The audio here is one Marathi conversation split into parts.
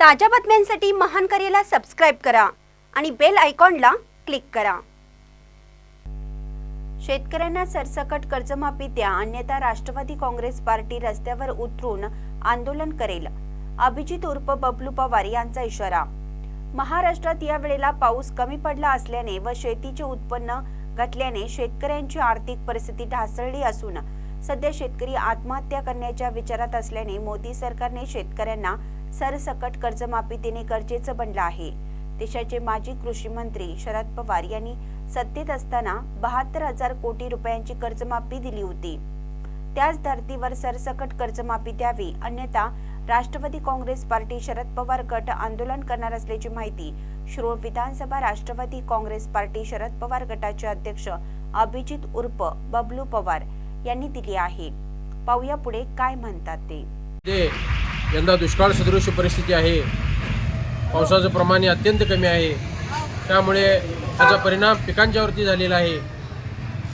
ताज्या बातम्यांसाठी महान करेला सबस्क्राईब करा आणि बेल आयकॉनला क्लिक करा. शेतकऱ्यांना सरसकट कर्जमाफी द्या अन्यथा राष्ट्रवादी काँग्रेस पार्टी रस्त्यावर उतरून आंदोलन करेल. अभिजित उर्फ बबलू पवार यांचा इशारा. महाराष्ट्रात या वेळेला पाऊस कमी पडला असल्याने व शेतीचे उत्पन्न घटल्याने शेतकऱ्यांची आर्थिक परिस्थिती ढासळली असून सध्या शेतकरी आत्महत्या करण्याच्या विचारात असल्याने मोदी सरकारने शेतकऱ्यांना सरसकट कर्जमाफी देणे गरजेचं बनलं आहे. देशाचे माजी कृषी मंत्री शरद पवार यांनी सत्तेत असताना बहात्तर हजार कोटी रुपयांची कर्जमाफी दिली होती. त्याच धर्तीवर सरसकट कर्जमाफी द्यावी अन्यथा राष्ट्रवादी काँग्रेस पार्टी शरद पवार गट आंदोलन करणार असल्याची माहिती शिरोळ विधानसभा राष्ट्रवादी काँग्रेस पार्टी शरद पवार गटाचे अध्यक्ष अभिजित उर्फ बबलू पवार यांनी दिली आहे. पाहूया पुढे काय म्हणतात ते. ते यंदा दुष्काळ सदृश परिस्थिती आहे. पावसाचं प्रमाण हे अत्यंत कमी आहे. त्यामुळे त्याचा परिणाम पिकांच्यावरती झालेला आहे.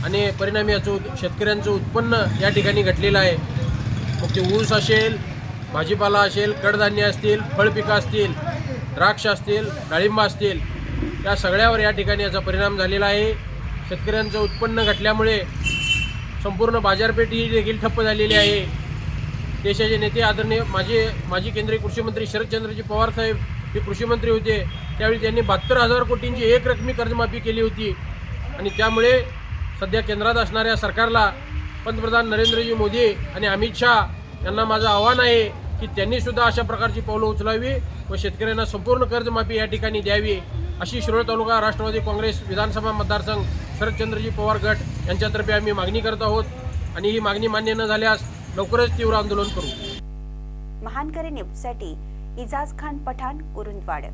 आणि परिणाम याचं शेतकऱ्यांचं उत्पन्न या ठिकाणी घटलेलं आहे. मग ते ऊस असेल भाजीपाला असेल कडधान्य असतील फळपिकं असतील द्राक्ष असतील डाळिंब असतील या सगळ्यावर या ठिकाणी याचा परिणाम झालेला आहे. शेतकऱ्यांचं उत्पन्न घटल्यामुळे संपूर्ण बाजारपेठ ही देखील ठप्प झालेली आहे. देशाचे नेते आदरणीय माजी माजी केंद्रीय कृषीमंत्री शरदचंद्रजी पवार साहेब हे कृषीमंत्री होते. त्यावेळी त्यांनी बहात्तर हजार कोटींची एक रकमी कर्जमाफी केली होती. आणि त्यामुळे सध्या केंद्रात असणाऱ्या सरकारला पंतप्रधान नरेंद्रजी मोदी आणि अमित शहा यांना माझं आव्हान आहे की त्यांनीसुद्धा अशा प्रकारची पावलं उचलावी व शेतकऱ्यांना संपूर्ण कर्जमाफी या ठिकाणी द्यावी अशी शिरोळ तालुका राष्ट्रवादी काँग्रेस विधानसभा मतदारसंघ शरदचंद्रजी पवार गट यांच्यातर्फे आम्ही मागणी करत आहोत. आणि ही मागणी मान्य न झाल्यास लवकरच तीव्र आंदोलन करू. महानकरी न्यूजसाठी इजाज खान पठाण कुरुंदवाड.